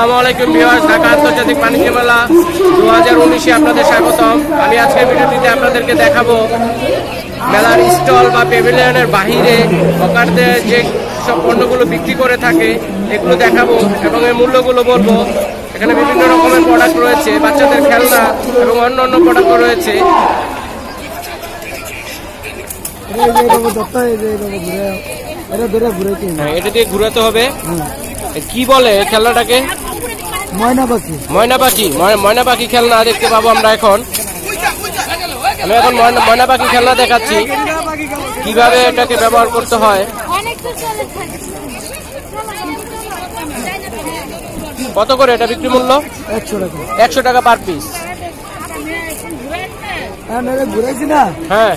আসসালামু আলাইকুম ভিউয়ার্স ঢাকা আন্তর্জাতিক বাণিজ্য মেলা দু হাজার উনিশে আপনাদের স্বাগতম। আমি আজকের ভিডিওটিতে আপনাদেরকে দেখাবো মেলার স্টল বা পেভিলিয়নের বাহিরে হকারদের যে সব পণ্যগুলো বিক্রি করে থাকে এগুলো দেখাবো এবং এর মূল্যগুলো বলব। এখানে বিভিন্ন রকমের প্রোডাক্ট রয়েছে বাচ্চাদের খেলনা এবং অন্য অন্য প্রোডাক্ট রয়েছে। এটা হ্যাঁ, এটা দিয়ে ঘুরাতে হবে। কি বলে খেলনাটাকে? ময়না পাখি ময়না পাখি ময়না পাখি খেলনা দেখতে পাবো আমরা এখন। আমি এখন ময়না- পাখি খেলনা দেখাচ্ছি। কীভাবে এটাকে ব্যবহার করতে হয়। কত করে এটা বিক্রি মূল্য? একশো টাকা। একশো টাকা পার পিস হ্যাঁ ঘুরেছি না। হ্যাঁ।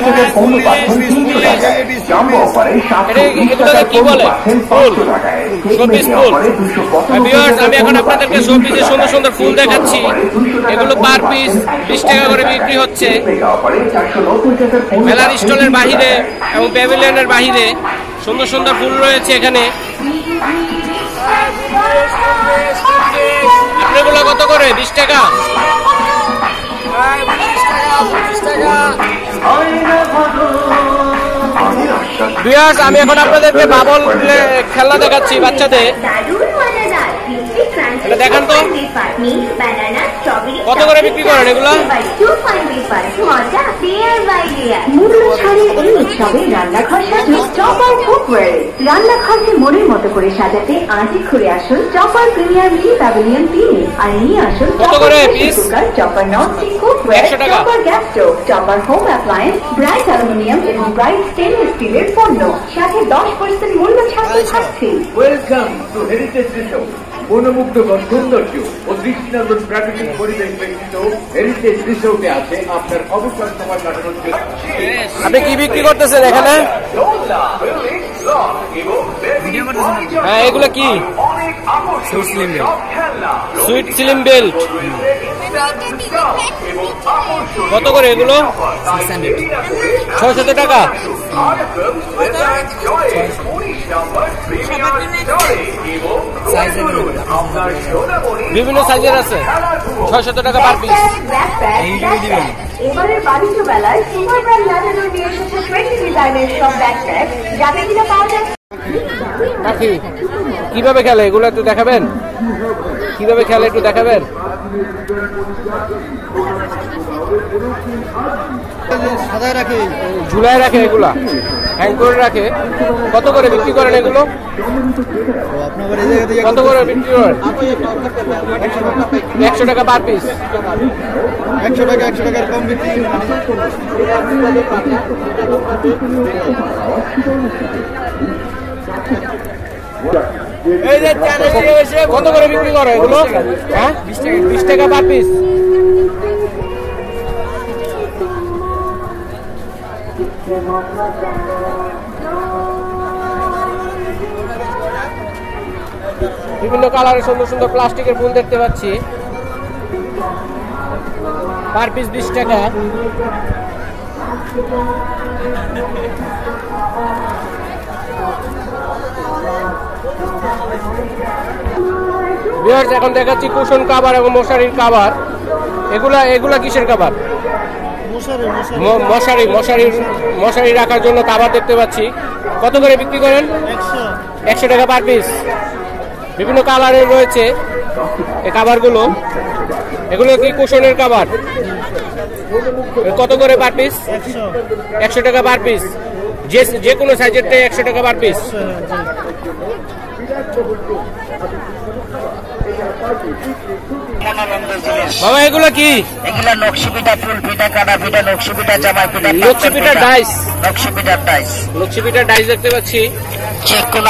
দিলি পণ্য পাচ্ছেন তিনশো টাকায় জাম্বো অফারে সাতশো এটা- টাকায় কি পাচ্ছেন পাঁচশো টাকায়। শোপিস সেগমেন্টে ফুল। অফারে দুশো পঁচানব্বই viewers, আমি এখন আপনাদেরকে শোপিসে সুন্দর সুন্দর ফুল দেখাচ্ছি। অফারে 200 টাকার এগুলো পার পিস 60 বিশ টাকা করে বিক্রি হচ্ছে। মেগা অফারে 490 মেলার স্টলের বাহিরে। এবং প্যাভিলিয়নের বাহিরে সুন্দর সুন্দর ফুল রয়েছে এখানে। আপনাগুলো কত করে? বিশ টাকা। বিয়ার্স আমি এখন আপনাদেরকে বাবল খেলা দেখাচ্ছি বাচ্চাদের এটা দেখান তো। কত করে বিক্রি করেন এগুলো? রান্নাঘরকে মনের মতো করে সাজাতে আজই ঘুরে আসুন চপার প্রিমিয়ার প্যাভিলিয়ন তিনে আর নিয়ে আসুন cooker chopper non stick cookware chopper gas stove chopper home appliance bright aluminium এবং ব্রাইট স্টেনলেস স্টিলের পণ্য। সাথে দশ পার্সেন্ট মূল্য ছাড় তো ওয়েলকাম টু হেরিটেজ রিসোর্ট মনোমুগ্ধকর সৌন্দর্য ও দৃষ্টিনন্দন প্রাকৃতিক পরিবেশ ব্যক্তিত হেরিটেজ রিসোর্টে আছে। আপনার অবসর সময় কাটানোর জন্য আপনি কি বিক্রি করতেছেন এখানে? হ্যাঁ এগুলো কি? সুইট সিলিম বেল্ট কত করে এগুলো? ছয়শত টাকা। বিভিন্ন সাইজের আছে। ছয়শত টাকা পার পিস এবারের বাণিজ্য মেলায় সুপার ব্র্যান্ড লাগানো নিয়ে এসেছে ডিজাইনের সব ব্যাকপ্যাক যাতে কিনা পাওয়া যায় পাখি কীভাবে খেলে? এগুলো একটু দেখাবেন? কীভাবে খেলে একটু দেখাবেন? সাদায় রাখে। ঝুলায় রাখে এগুলা? হ্যাং করে রাখে? কত করে বিক্রি করেন এগুলো? কত করে বিক্রি করেন? একশো টাকা পার পিস একশো টাকা একশো টাকার কম বিক্রি কত করে বিক্রি করে এগুলো? হ্যাঁ? বিশ টাকা পার পিস। বিভিন্ন কালারের সুন্দর সুন্দর প্লাস্টিকের ফুল দেখতে পাচ্ছি। পার পিস বিশ টাকা। ভিউয়ার্স এখন দেখাচ্ছি কুশন কাবার এবং মশারির কাবার এগুলা এগুলা কিসের কাবার মশারি মশারি। মশারি রাখার জন্য কাবার দেখতে পাচ্ছি। কত করে বিক্রি করেন? একশো। টাকা পার পিস বিভিন্ন কালারের রয়েছে এই কাবারগুলো এগুলো কি কুশনের কাবার কত করে পার পিস একশো। টাকা পার পিস যে যে কোনো সাইজেরটাই একশো টাকা পার পিস বাবা এগুলো কি? এগুলা ফুল পিঠা কাটা পিঠা পিঠা জামাই পিঠা নকশি ডাইস। ডাইস ডাইস দেখতে পাচ্ছি। যে কোনো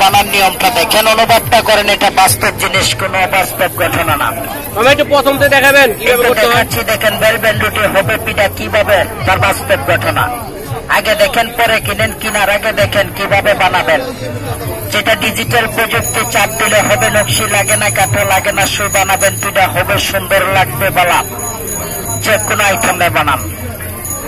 বানার নিয়মটা দেখেন অনুবাদটা করেন এটা বাস্তব জিনিস কোনো অবাস্তব ঘটনা না। মামা একটু প্রথম থেকে দেখাবেন কীভাবে করতে হয়? দেখেন বেলবেন রুটি হবে পিঠা কীভাবে তার বাস্তব ঘটনা। আগে দেখেন পরে কিনেন কিনার আগে দেখেন কীভাবে বানাবেন। ডিজিটাল প্রযুক্তি চাপ দিলে হবে নকশি লাগে না কাঠো লাগে না সুই বানাবেন পিঠা হবে সুন্দর লাগবে বলা। যে কোনো আইটেমে বানান।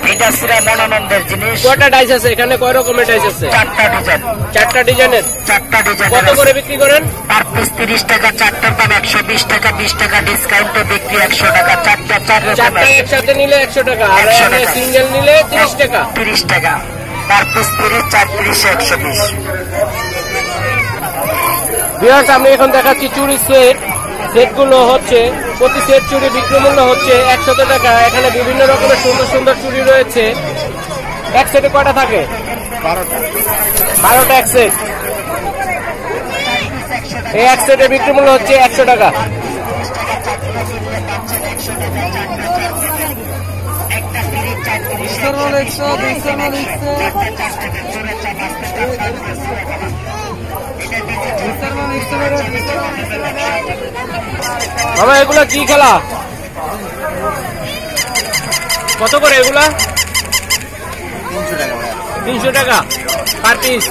পিঠা সিরা মনানন্দের জিনিস। কয়টা ডাইস আছে? এখানে কয় রকমের ডাইস আছে? চারটা ডিজাইন চারটা ডিজাইনের চারটা ডিজাইন কত করে বিক্রি করেন? পার পিস তিরিশ টাকা চারটার দাম একশো বিশ টাকা বিশ টাকা ডিসকাউন্টে বিক্রি একশো টাকা চারটা চার চারটা একসাথে নিলে একশো টাকা আর 100 সিঙ্গেল নিলে তিরিশ টাকা। তিরিশ টাকা। পার পিস তিরিশ চার তিরিশ একশো বিশ। বিহার্স আমি এখন দেখাচ্ছি চুরি সেট সেটগুলো হচ্ছে প্রতি সেট চুরি বিক্রি মূল্য হচ্ছে একশত টাকা এখানে বিভিন্ন রকমের সুন্দর সুন্দর চুরি রয়েছে এক সেটে কয়টা থাকে বারোটা এক সেট এই এক সেটের বিক্রি মূল্য হচ্ছে একশো টাকা বাবা এগুলা কি খেলা? কত করে এগুলা? তিনশো টাকা। Per piece